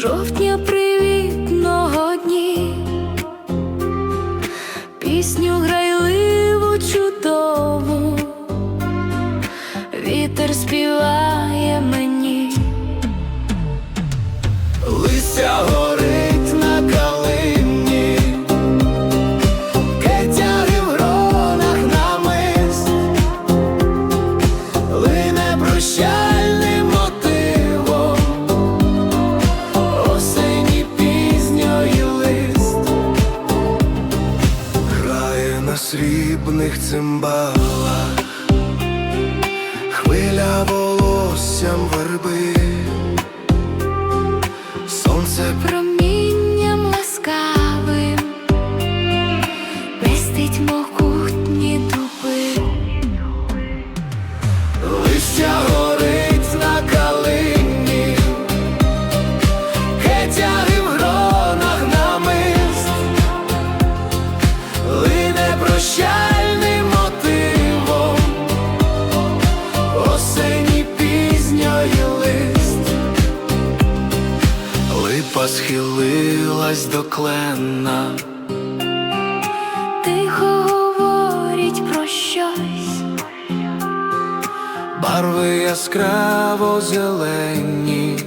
жовтня привітного дні, пісню грайливу, чудову, вітер співає мені, листя. Цимбала, хвиля волоссям верби, сонце промінням ласкавим пестить могутні дуби, Листя липа схилилась до клена. тихо говорить про щось, Барви яскраво зелені,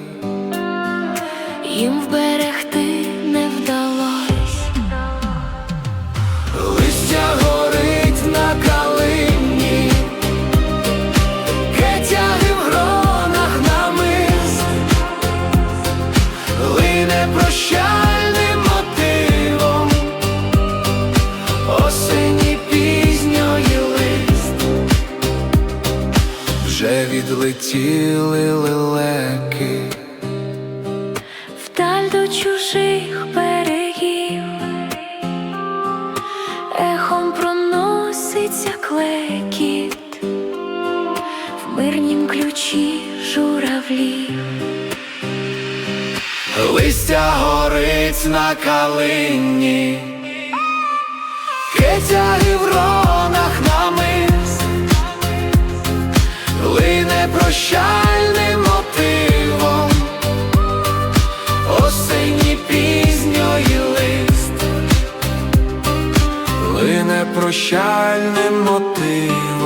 їм вберегти відлетіли лелеки. Вдаль до чужих берегів, ехом проноситься клекіт, в мирнім ключі журавлів, Листя горить на калині, кетяги в гронах прощальним мотивом, осені пізньої лист, лине прощальним мотивом.